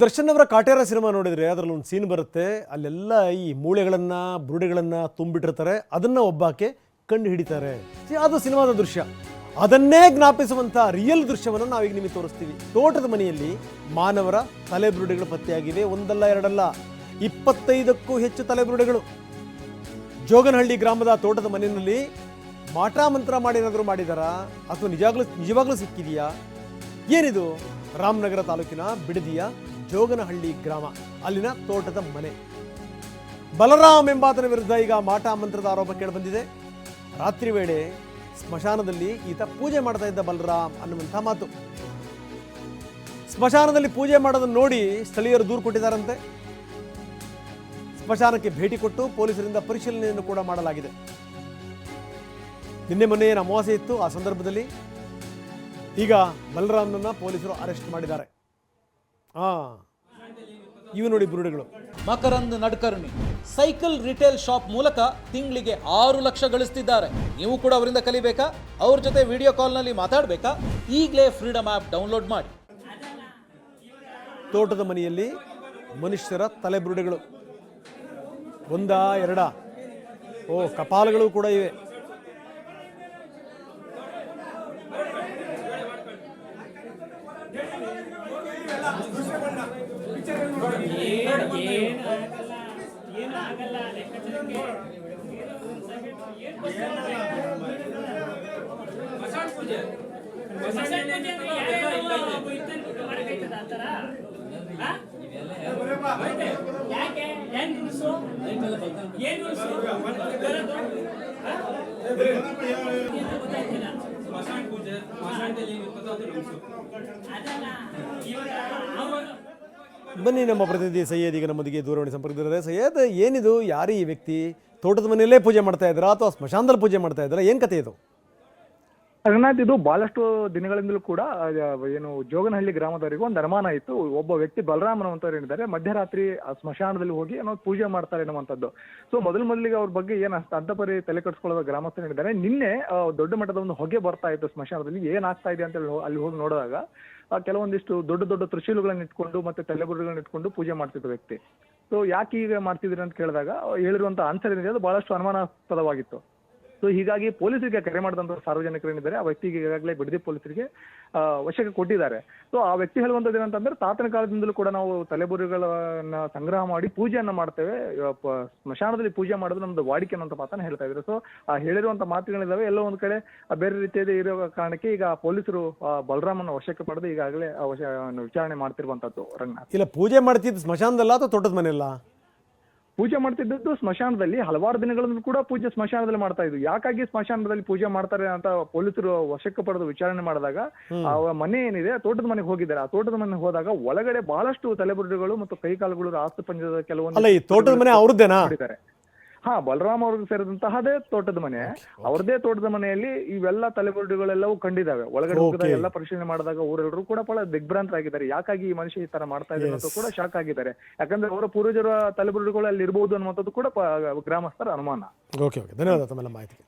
ದರ್ಶನ್ ಅವರ ಕಾಟೇರ ಸಿನಿಮಾ ನೋಡಿದ್ರೆ ಅದರಲ್ಲಿ ಒಂದು ಸೀನ್ ಬರುತ್ತೆ. ಅಲ್ಲೆಲ್ಲ ಈ ಮೂಳೆಗಳನ್ನು, ಬುರುಡೆಗಳನ್ನ ತುಂಬಿಟ್ಟಿರ್ತಾರೆ. ಅದನ್ನ ಒಬ್ಬಾಕೆ ಕಂಡು ಹಿಡಿತಾರೆ. ಅದು ಸಿನಿಮಾದ ದೃಶ್ಯ. ಅದನ್ನೇ ಜ್ಞಾಪಿಸುವಂಥ ರಿಯಲ್ ದೃಶ್ಯವನ್ನು ನಾವೀಗ ನಿಮಗೆ ತೋರಿಸ್ತೀವಿ. ತೋಟದ ಮನೆಯಲ್ಲಿ ಮಾನವರ ತಲೆಬುರುಡೆಗಳು ಪತ್ತೆಯಾಗಿವೆ. ಒಂದಲ್ಲ, ಎರಡಲ್ಲ, ಇಪ್ಪತ್ತೈದಕ್ಕೂ ಹೆಚ್ಚು ತಲೆಬುರುಡೆಗಳು. ಜೋಗನಹಳ್ಳಿ ಗ್ರಾಮದ ತೋಟದ ಮನೆಯಲ್ಲಿ ಮಾಟ ಮಂತ್ರ ಮಾಡಿ ಏನಾದರೂ ಮಾಡಿದಾರಾ? ಅಥವಾ ನಿಜಾಗ್ಲೂ ನಿಜವಾಗ್ಲೂ ಸಿಕ್ಕಿದೆಯಾ? ಏನಿದು? ರಾಮನಗರ ತಾಲೂಕಿನ ಬಿಡದಿಯ ಜೋಗನಹಳ್ಳಿ ಗ್ರಾಮ, ಅಲ್ಲಿನ ತೋಟದ ಮನೆ. ಬಲರಾಮ್ ಎಂಬಾತನ ವಿರುದ್ಧ ಈಗ ಮಾಟ ಮಂತ್ರದ ಆರೋಪ ಕೇಳಿಬಂದಿದೆ. ರಾತ್ರಿ ವೇಳೆ ಸ್ಮಶಾನದಲ್ಲಿ ಈತ ಪೂಜೆ ಮಾಡ್ತಾ ಇದ್ದ ಬಲರಾಮ್ ಅನ್ನುವಂಥ ಮಾತು. ಸ್ಮಶಾನದಲ್ಲಿ ಪೂಜೆ ಮಾಡೋದನ್ನು ನೋಡಿ ಸ್ಥಳೀಯರು ದೂರು ಕೊಟ್ಟಿದ್ದಾರಂತೆ. ಸ್ಮಶಾನಕ್ಕೆ ಭೇಟಿ ಕೊಟ್ಟು ಪೊಲೀಸರಿಂದ ಪರಿಶೀಲನೆಯನ್ನು ಕೂಡ ಮಾಡಲಾಗಿದೆ. ನಿನ್ನೆ ಮೊನ್ನೆ ಏನು ಅಮಾವಾಸ್ಯೆ ಇತ್ತು ಆ ಸಂದರ್ಭದಲ್ಲಿ? ಈಗ ಬಲರಾಮ್ನನ್ನ ಪೊಲೀಸರು ಅರೆಸ್ಟ್ ಮಾಡಿದ್ದಾರೆ. ಆ. ಇವು ನೋಡಿ ಬುರುಡೆಗಳು. Makarand Nadkarni cycle retail shop ಮೂಲಕ ತಿಂಗಳಿಗೆ ಆರು ಲಕ್ಷ ಗಳಿಸ್ತಿದ್ದಾರೆ. ನೀವು ಕೂಡ ಅವರಿಂದ ಕಲಿಬೇಕಾ? ಅವ್ರ ಜೊತೆ ವಿಡಿಯೋ ಕಾಲ್ನಲ್ಲಿ ಮಾತಾಡಬೇಕಾ? ಈಗಲೇ ಫ್ರೀಡಮ್ ಆ್ಯಪ್ ಡೌನ್ಲೋಡ್ ಮಾಡಿ. ತೋಟದ ಮನೆಯಲ್ಲಿ ಮನುಷ್ಯರ ತಲೆಬುರುಡೆಗಳು ಒಂದಾ ಎರಡ? ಓ ಕಪಾಲಗಳು ಕೂಡ ಇವೆ. ಯಾಕೆ ಏನ್ ರೂಲ್ಸು ಏನ್ ರೂಲ್ಸು ಅದಲ್ಲ ಇವಾಗ ಬನ್ನಿ ನಮ್ಮ ಪ್ರತಿನಿಧಿ ಸೈಯದ್, ಈಗ ನಮ್ಮೊಂದಿಗೆ ದೂರವಾಣಿ ಸಂಪರ್ಕದಲ್ಲಿದ್ದಾರೆ ಸೈಯದ್, ಏನಿದು? ಯಾರು ಈ ವ್ಯಕ್ತಿ? ತೋಟದ ಮನೆಯಲ್ಲೇ ಪೂಜೆ ಮಾಡ್ತಾ ಇದ್ರಾ ಅಥವಾ ಸ್ಮಶಾನದಲ್ಲಿ ಪೂಜೆ ಮಾಡ್ತಾ ಇದ್ರಾ ಏನು ಕತೆ ಇದು? ರಂಗನಾಥ್ ಇದು ಬಹಳಷ್ಟು ದಿನಗಳಿಂದಲೂ ಕೂಡ ಏನು ಜೋಗನಹಳ್ಳಿ ಗ್ರಾಮದವರಿಗೂ ಒಂದು ಅನುಮಾನ ಇತ್ತು. ಒಬ್ಬ ವ್ಯಕ್ತಿ ಬಲರಾಮನ ಅಂತ ಏನಿದ್ದಾರೆ, ಮಧ್ಯರಾತ್ರಿ ಆ ಸ್ಮಶಾನದಲ್ಲಿ ಹೋಗಿ ಏನೋ ಪೂಜೆ ಮಾಡ್ತಾರೆ ಅನ್ನುವಂಥದ್ದು. ಸೊ ಮೊದಲ ಮೊದಲಿಗೆ ಅವ್ರ ಬಗ್ಗೆ ಏನು ಅಂತಪರಿ ತಲೆ ಕಟ್ಸ್ಕೊಳ್ಳೋದ ಗ್ರಾಮಸ್ಥರು ಏನಿದ್ದಾರೆ, ನಿನ್ನೆ ದೊಡ್ಡ ಮಟ್ಟದ ಒಂದು ಹೊಗೆ ಬರ್ತಾ ಇತ್ತು ಸ್ಮಶಾನದಲ್ಲಿ. ಏನಾಗ್ತಾ ಇದೆ ಅಂತ ಹೇಳಿ ಅಲ್ಲಿ ಹೋಗಿ ನೋಡಿದಾಗ ಕೆಲವೊಂದಿಷ್ಟು ದೊಡ್ಡ ದೊಡ್ಡ ತ್ರಿಶೂಲುಗಳನ್ನ ಇಟ್ಕೊಂಡು ಮತ್ತೆ ತಲೆಬುರುಗಳನ್ನ ಇಟ್ಕೊಂಡು ಪೂಜೆ ಮಾಡ್ತಿದ್ದ ವ್ಯಕ್ತಿ. ಸೊ ಯಾಕೆ ಈಗ ಮಾಡ್ತಿದ್ರಿ ಅಂತ ಕೇಳಿದಾಗ ಹೇಳಿರುವಂತ ಆನ್ಸರ್ ಏನಿದೆ, ಅದು ಬಹಳಷ್ಟು ಅನುಮಾನಾಸ್ಪದವಾಗಿತ್ತು. ಸೊ ಹೀಗಾಗಿ ಪೊಲೀಸರಿಗೆ ಕರೆ ಮಾಡಿದಂತಹ ಸಾರ್ವಜನಿಕರು ಏನಿದ್ದಾರೆ ಆ ವ್ಯಕ್ತಿಗೆ ಈಗಾಗಲೇ ಬಿಡದಿ ಪೊಲೀಸರಿಗೆ ವಶಕ್ಕೆ ಕೊಟ್ಟಿದ್ದಾರೆ. ಸೊ ಆ ವ್ಯಕ್ತಿ ಹೇಳುವಂತದ್ದು ಏನಂತಂದ್ರೆ, ತಾತನ ಕಾಲದಿಂದಲೂ ಕೂಡ ನಾವು ತಲೆಬುರುಗಳನ್ನ ಸಂಗ್ರಹ ಮಾಡಿ ಪೂಜೆಯನ್ನ ಮಾಡ್ತೇವೆ. ಸ್ಮಶಾನದಲ್ಲಿ ಪೂಜೆ ಮಾಡೋದು ನಮ್ದು ವಾಡಿಕೆ ಅನ್ನೋ ಮಾತನ್ನ ಹೇಳ್ತಾ ಇದ್ರು ಸೊ ಆ ಹೇಳಿರುವಂತ ಮಾತುಗಳಿದಾವೆ. ಎಲ್ಲೋ ಒಂದ್ ಕಡೆ ಬೇರೆ ರೀತಿಯಲ್ಲಿ ಇರೋ ಕಾರಣಕ್ಕೆ ಈಗ ಪೊಲೀಸರು ಬಲರಾಮನ ವಶಕ್ಕೆ ಪಡೆದು ಈಗಾಗಲೇ ವಿಚಾರಣೆ ಮಾಡ್ತಿರುವಂತದ್ದು ರಂಗನಾಥ್. ಇಲ್ಲ, ಪೂಜೆ ಮಾಡ್ತಿದ್ದು ಸ್ಮಶಾನದಲ್ಲ ಅಥವಾ ತೋಟದ ಮನೆಯಲ್ಲ? ಪೂಜೆ ಮಾಡ್ತಿದ್ದದ್ದು ಸ್ಮಶಾನದಲ್ಲಿ ಹಲವಾರು ದಿನಗಳನ್ನು ಕೂಡ ಪೂಜೆ ಸ್ಮಶಾನದಲ್ಲಿ ಮಾಡ್ತಾ ಇದ್ರು ಯಾಕಾಗಿ ಸ್ಮಶಾನದಲ್ಲಿ ಪೂಜೆ ಮಾಡ್ತಾರೆ ಅಂತ ಪೊಲೀಸರು ವಶಕ್ಕೆ ಪಡೆದು ವಿಚಾರಣೆ ಮಾಡಿದಾಗ ಆ ಮನೆ ಏನಿದೆ ತೋಟದ ಮನೆಗೆ ಹೋಗಿದ್ದಾರೆ. ಆ ತೋಟದ ಮನೆಗೆ ಹೋದಾಗ ಒಳಗಡೆ ಬಹಳಷ್ಟು ತಲೆಬುರುಡುಗಳು ಮತ್ತು ಕೈಕಾಲುಗಳು ಆಸ್ತಿ ಪಂಜದ ಕೆಲವೊಂದು ತೋಟದ ಮನೆ ಅವ್ರದ್ದೇನಾ? ಹಾ ಬಲರಾಮ್ ಅವ್ರಿಗೆ ಸೇರಿದಂತಹದೇ ತೋಟದ ಮನೆ. ಅವ್ರದೇ ತೋಟದ ಮನೆಯಲ್ಲಿ ಇವೆಲ್ಲ ತಲೆಬುರುಡಿಗಳೆಲ್ಲವೂ ಕಂಡಿದ್ದಾವೆ ಒಳಗಡೆ ಹೋಗಿದಾಗ ಎಲ್ಲ ಪರಿಶೀಲನೆ ಮಾಡಿದಾಗ ಊರೆಲ್ಲರೂ ಕೂಡ ಬಹಳ ದಿಗ್ಭ್ರಾಂತರಾಗಿದ್ದಾರೆ ಯಾಕಾಗಿ ಈ ಮನುಷ್ಯ ಈ ತರ ಮಾಡ್ತಾ ಇದ್ದಾರೆ ಅಂತ ಕೂಡ ಶಾಕ್ ಆಗಿದ್ದಾರೆ. ಯಾಕಂದ್ರೆ ಅವರ ಪೂರ್ವಜರ ತಲೆಬುರುಡೆಗಳು ಅಲ್ಲಿ ಇರಬಹುದು ಅನ್ನುವಂಥದ್ದು ಕೂಡ ಗ್ರಾಮಸ್ಥರ ಅನುಮಾನ. ಓಕೆ ಓಕೆ ಧನ್ಯವಾದ ತಮ್ಮೆಲ್ಲ ಮಾಹಿತಿಗೆ.